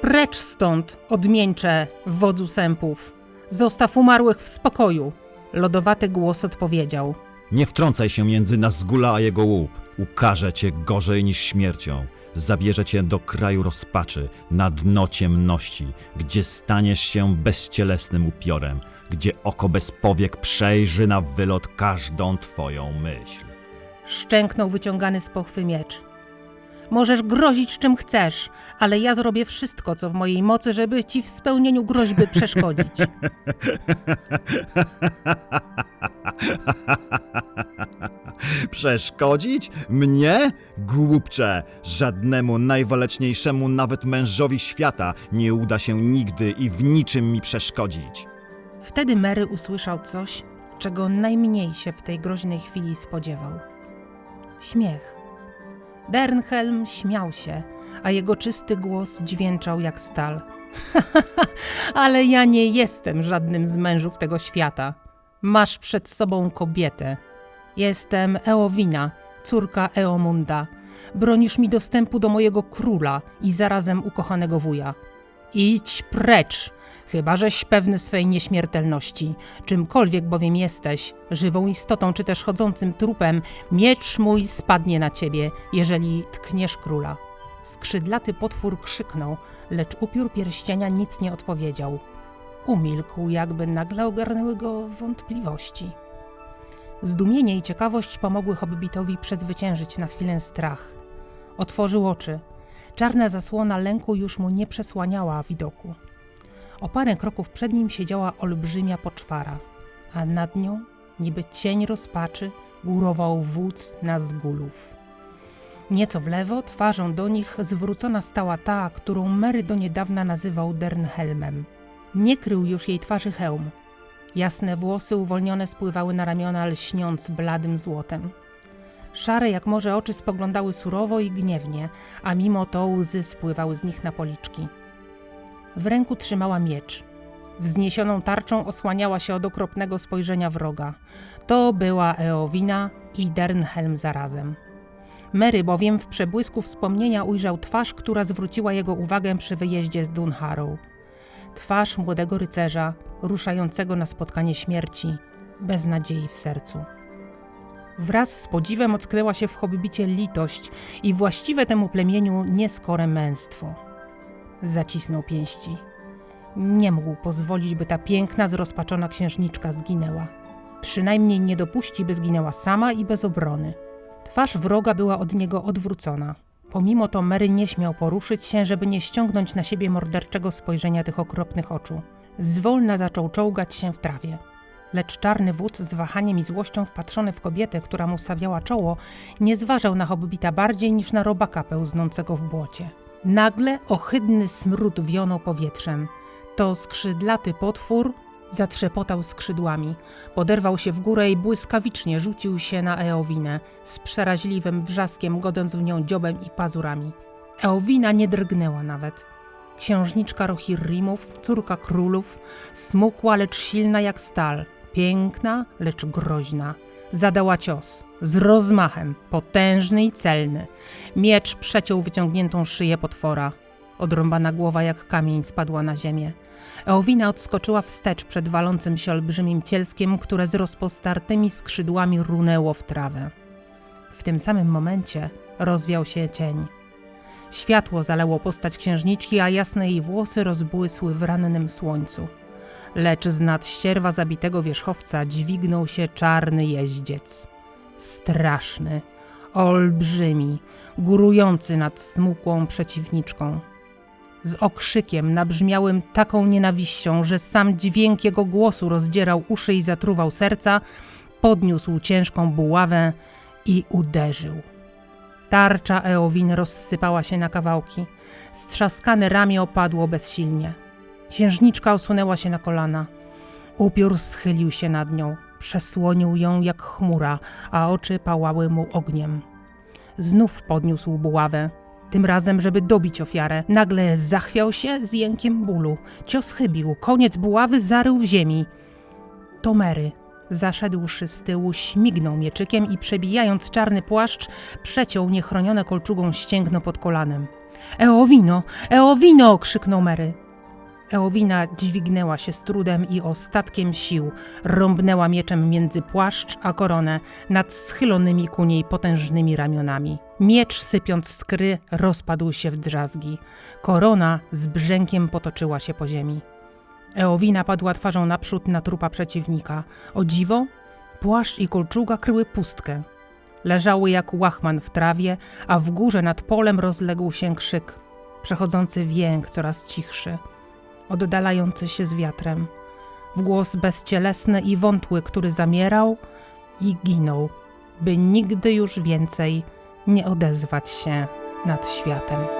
Precz stąd, odmieńcze, wodzu sępów. Zostaw umarłych w spokoju. Lodowaty głos odpowiedział. Nie wtrącaj się między Nazgula a jego łup. Ukaże cię gorzej niż śmiercią. Zabierze cię do kraju rozpaczy, na dno ciemności, gdzie staniesz się bezcielesnym upiorem, gdzie oko bez powiek przejrzy na wylot każdą twoją myśl. Szczęknął wyciągany z pochwy miecz. Możesz grozić czym chcesz, ale ja zrobię wszystko, co w mojej mocy, żeby ci w spełnieniu groźby przeszkodzić. Przeszkodzić? Mnie? Głupcze! Żadnemu najwaleczniejszemu nawet mężowi świata nie uda się nigdy i w niczym mi przeszkodzić. Wtedy Mary usłyszał coś, czego najmniej się w tej groźnej chwili spodziewał. Śmiech. Dernhelm śmiał się, a jego czysty głos dźwięczał jak stal. Ale ja nie jestem żadnym z mężów tego świata. Masz przed sobą kobietę. Jestem Eowina, córka Eomunda. Bronisz mi dostępu do mojego króla i zarazem ukochanego wuja. Idź precz, chyba żeś pewny swej nieśmiertelności. Czymkolwiek bowiem jesteś, żywą istotą czy też chodzącym trupem, miecz mój spadnie na ciebie, jeżeli tkniesz króla. Skrzydlaty potwór krzyknął, lecz upiór pierścienia nic nie odpowiedział. Umilkł, jakby nagle ogarnęły go wątpliwości. Zdumienie i ciekawość pomogły Hobbitowi przezwyciężyć na chwilę strach. Otworzył oczy. Czarna zasłona lęku już mu nie przesłaniała widoku. O parę kroków przed nim siedziała olbrzymia poczwara, a nad nią, niby cień rozpaczy, górował wódz Nazgulów. Nieco w lewo, twarzą do nich zwrócona stała ta, którą Mary do niedawna nazywał Dernhelmem. Nie krył już jej twarzy hełm. Jasne włosy uwolnione spływały na ramiona, lśniąc bladym złotem. Szare jak morze oczy spoglądały surowo i gniewnie, a mimo to łzy spływały z nich na policzki. W ręku trzymała miecz. Wzniesioną tarczą osłaniała się od okropnego spojrzenia wroga. To była Eowina i Dernhelm zarazem. Mary bowiem w przebłysku wspomnienia ujrzał twarz, która zwróciła jego uwagę przy wyjeździe z Dunharrow. Twarz młodego rycerza, ruszającego na spotkanie śmierci, bez nadziei w sercu. Wraz z podziwem ocknęła się w hobbicie litość i właściwe temu plemieniu nieskore męstwo. Zacisnął pięści. Nie mógł pozwolić, by ta piękna, zrozpaczona księżniczka zginęła. Przynajmniej nie dopuści, by zginęła sama i bez obrony. Twarz wroga była od niego odwrócona. Pomimo to Mary nie śmiał poruszyć się, żeby nie ściągnąć na siebie morderczego spojrzenia tych okropnych oczu. Zwolna zaczął czołgać się w trawie. Lecz czarny wódz z wahaniem i złością wpatrzony w kobietę, która mu stawiała czoło, nie zważał na hobbita bardziej niż na robaka pełznącego w błocie. Nagle ohydny smród wionął powietrzem. To skrzydlaty potwór zatrzepotał skrzydłami, poderwał się w górę i błyskawicznie rzucił się na Eowinę, z przeraźliwym wrzaskiem godząc w nią dziobem i pazurami. Eowina nie drgnęła nawet. Księżniczka Rohirrimów, córka królów, smukła, lecz silna jak stal, piękna, lecz groźna. Zadała cios, z rozmachem, potężny i celny. Miecz przeciął wyciągniętą szyję potwora. Odrąbana głowa jak kamień spadła na ziemię. Eowina odskoczyła wstecz przed walącym się olbrzymim cielskiem, które z rozpostartymi skrzydłami runęło w trawę. W tym samym momencie rozwiał się cień. Światło zalało postać księżniczki, a jasne jej włosy rozbłysły w rannym słońcu. Lecz z nad ścierwa zabitego wierzchowca dźwignął się czarny jeździec. Straszny, olbrzymi, górujący nad smukłą przeciwniczką. Z okrzykiem nabrzmiałym taką nienawiścią, że sam dźwięk jego głosu rozdzierał uszy i zatruwał serca, podniósł ciężką buławę i uderzył. Tarcza Eowin rozsypała się na kawałki. Strzaskane ramię opadło bezsilnie. Księżniczka osunęła się na kolana. Upiór schylił się nad nią. Przesłonił ją jak chmura, a oczy pałały mu ogniem. Znów podniósł buławę. Tym razem, żeby dobić ofiarę. Nagle zachwiał się z jękiem bólu. Cios chybił. Koniec buławy zarył w ziemi. To Mary. Zaszedłszy z tyłu, śmignął mieczykiem i przebijając czarny płaszcz, przeciął niechronione kolczugą ścięgno pod kolanem. Eowino, Eowino! krzyknął Mary. Eowina dźwignęła się z trudem i ostatkiem sił rąbnęła mieczem między płaszcz a koronę nad schylonymi ku niej potężnymi ramionami. Miecz sypiąc skry rozpadł się w drzazgi. Korona z brzękiem potoczyła się po ziemi. Eowina padła twarzą naprzód na trupa przeciwnika. O dziwo, płaszcz i kolczuga kryły pustkę. Leżały jak łachman w trawie, a w górze nad polem rozległ się krzyk, przechodzący w coraz cichszy, oddalający się z wiatrem. W głos bezcielesny i wątły, który zamierał i ginął, by nigdy już więcej nie odezwać się nad światem.